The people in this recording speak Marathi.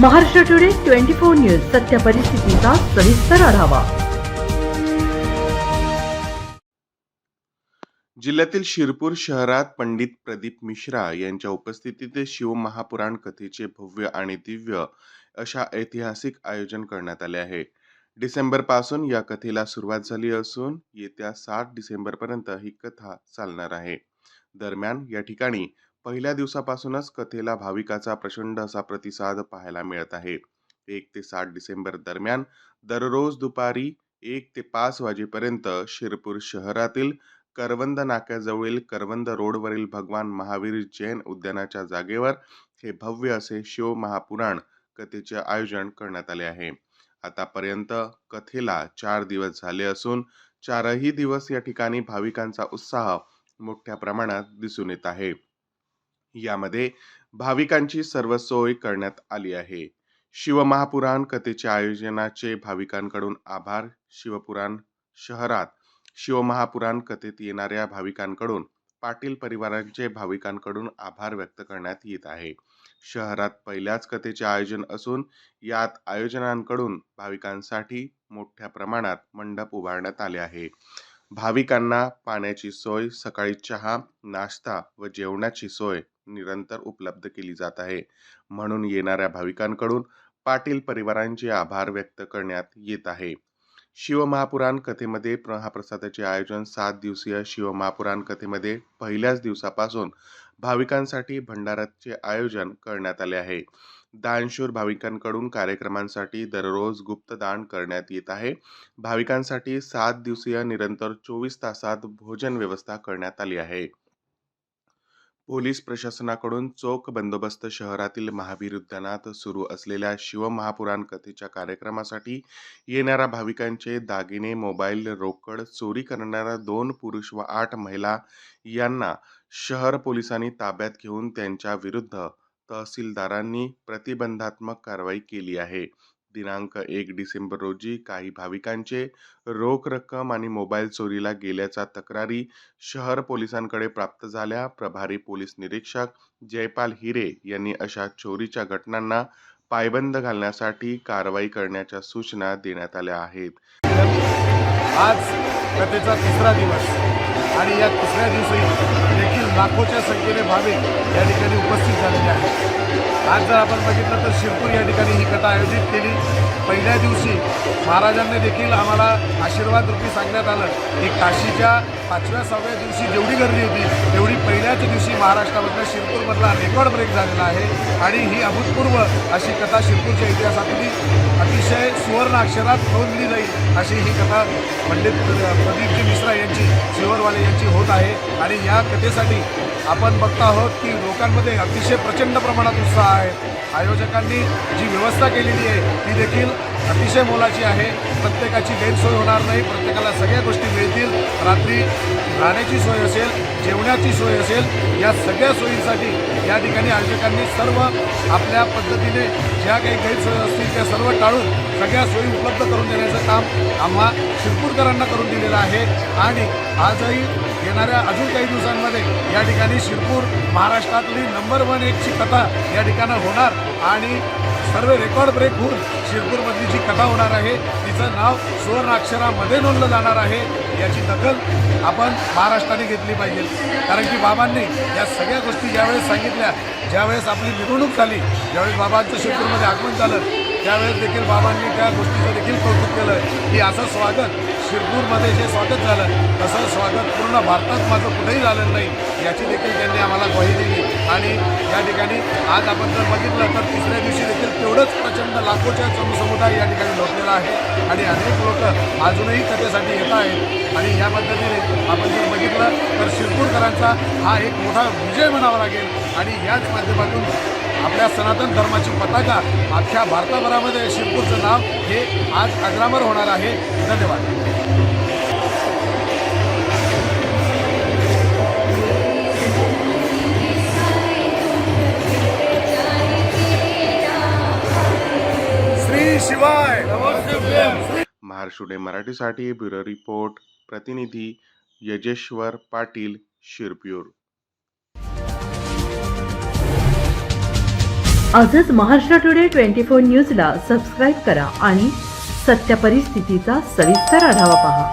Maharashtra today twenty four news सत्य परिस्थितीचा सविस्तर आढावा. जिल्ह्यातील शिरपूर शहरात पंडित प्रदीप मिश्रा यांच्या उपस्थितीत शिवमहापुराण कथेचे भव्य आणि दिव्य अशा ऐतिहासिक आयोजन करण्यात आले आहे. डिसेंबरपासून या कथेला सुरुवात झाली असून येत्या सात डिसेंबर पर्यंत ही कथा चालणार आहे. दरम्यान या ठिकाणी पहिल्या दिवसापासूनच कथेला भाविकाचा प्रचंड असा प्रतिसाद पाहायला मिळत आहे. एक ते सात डिसेंबर दरम्यान दररोज दुपारी एक ते पाच वाजेपर्यंत शिरपूर शहरातील करवंद नाक्याजवळील करवंद रोडवरील भगवान महावीर जैन उद्यानाच्या जागेवर हे भव्य असे शिव महापुराण कथेचे आयोजन करण्यात आले आहे. आतापर्यंत कथेला चार दिवस झाले असून चारही दिवस या ठिकाणी भाविकांचा उत्साह मोठ्या प्रमाणात दिसून येत आहे. यामध्ये भाविकांची सर्व सोय करण्यात आली आहे. शिवमहापुराण कथेच्या आयोजनाचे भाविकांकडून आभार. शिवपुराण शहरात शिवमहापुराण कथेत येणाऱ्या भाविकांकडून पाटील परिवारांचे भाविकांकडून आभार व्यक्त करण्यात येत आहे. शहरात पहिल्याच कथेचे आयोजन असून यात आयोजनांकडून भाविकांसाठी मोठ्या प्रमाणात मंडप उभारण्यात आले आहे. भाविकांना पाण्याची सोय सकाळी चहा नाश्ता व जेवणाची सोय निरंतर उपलब्ध केली जात आहे. म्हणून येणाऱ्या भाविकांकडून पाटील परिवारांचे आभार व्यक्त करण्यात येत आहे. शिवमहापुराण कथेमध्ये महाप्रसादाचे आयोजन सात दिवसीय शिवमहापुराण कथेमध्ये पहिल्याच दिवसापासून भाविकांसाठी भंडाराचे आयोजन करण्यात आले आहे. दानशूर भाविकांकडून कार्यक्रमांसाठी दररोज गुप्तदान करण्यात येत आहे. भाविकांसाठी सात दिवसीय निरंतर चोवीस तासात भोजन व्यवस्था करण्यात आली आहे. पोलीस प्रशासनाकडून चोख बंदोबस्त शहरातील महावीर उद्यानात सुरू असलेल्या शिवमहापुराण कथेच्या कार्यक्रमासाठी येणाऱ्या भाविकांचे दागिने मोबाईल रोकड चोरी करणाऱ्या दोन पुरुष व आठ महिला यांना शहर पोलिसांनी ताब्यात घेऊन त्यांच्या विरुद्ध तहसीलदारांनी प्रतिबंधात्मक कारवाई केली आहे. दिनांक एक डिसेंबर रोजी काही भाविकांचे रोख रक्कम आणि मोबाईल चोरीला गेल्याच्या तक्रारी शहर पोलिसांकडे प्राप्त झाल्या. प्रभारी पोलीस निरीक्षक जयपाल हिरे यांनी अशा चोरीच्या घटनांना पायबंद घालण्यासाठी कारवाई करण्याच्या सूचना देण्यात आल्या आहेत. आज कथेचा तिसरा दिवस आणि या तिसऱ्या दिवशी देखील लाखोच्या संख्येने भाविक या ठिकाणी उपस्थित झालेले आहेत. आज जर आपण बघितलं तर शिरपूर या ठिकाणी ही कथा आयोजित केली. पहिल्या दिवशी महाराजांनी देखील आम्हाला आशीर्वाद रूपी सांगण्यात आलं की काशीच्या पाचव्या सहाव्या दिवशी जेवढी गर्दी होती तेवढी पहिल्याच दिवशी महाराष्ट्रामधल्या शिरपूरमधला रेकॉर्ड ब्रेक झालेला आहे. आणि ही अभूतपूर्व अशी कथा शिरपूरच्या इतिहासातली अतिशय सुवर्ण अक्षरात नोंदली जाईल अशी ही कथा पंडित प्रदीपजी मिश्रा यांची शिवरवाले यांची होत आहे. आणि या कथेसाठी आपण बघता आहोत की लोकांमध्ये अतिशय प्रचंड प्रमाणात उत्साह आहे. आयोजकांनी जी व्यवस्था केलेली आहे ती देखील अतिशय मोलाची आहे. प्रत्येकाची गैरसोय होणार नाही प्रत्येकाला सगळ्या गोष्टी मिळतील. रात्री राहण्याची सोय असेल जेवणाची सोय असेल या सगळ्या सोयींसाठी या ठिकाणी आयोजकांनी सर्व आपल्या पद्धतीने ज्या काही गैरसोय असतील त्या सर्व टाळून सगळ्या सोयी उपलब्ध करून देण्याचं काम आम्हा शिरपूरकरांना करून दिलेलं आहे. आणि आजही येणाऱ्या अजून काही दिवसांमध्ये या ठिकाणी शिरपूर महाराष्ट्रातली नंबर वन एकची कथा या ठिकाणी होणार आणि सर्व रेकॉर्ड ब्रेक होऊन शिरपूरमधली जी कथा होणार आहे तिचं नाव सुवर्णाक्षरामध्ये नोंदलं जाणार आहे याची दखल आपण महाराष्ट्राने घेतली पाहिजे. कारण की बाबांनी या सगळ्या गोष्टी ज्यावेळेस सांगितल्या ज्यावेळेस आपली निवडणूक झाली ज्यावेळेस बाबांचं शिरपूरमध्ये आगमन झालं त्यावेळेस देखील बाबांनी त्या गोष्टीचं देखील कौतुक केलं की असं स्वागत शिरपूरमध्ये जे स्वागत झालं तसं स्वागत पूर्ण भारतात माझं कुठेही झालं नाही. याची देखील त्यांनी आम्हाला ग्वाही दिली. आणि या ठिकाणी आज आपण जर बघितलं तर तिसऱ्या दिवशी देखील तेवढंच प्रचंड लाखोच्या जनसमुदाय या ठिकाणी लोटलेला आहे. आणि अनेक लोक अजूनही कथेसाठी येत आहेत. आणि या पद्धतीने आपण जर बघितलं तर शिरपूरकरांचा हा एक मोठा विजय म्हणावा लागेल. आणि याच माध्यमातून आपल्या सनातन धर्माची पताका अख्ख्या भारताभरामध्ये शिरपूरचं नाव हे आज अग्रामर होणार आहे. धन्यवाद. शिवाय महाराष्ट्र मराठीसाठी ब्युरो रिपोर्ट. प्रतिनिधी यजेश्वर पाटील शिरप्यूर आजच महाराष्ट्र टुडे ट्वेंटी फोर न्यूजला सबस्क्राईब करा आणि सत्य परिस्थितीचा सविस्तर आढावा पहा.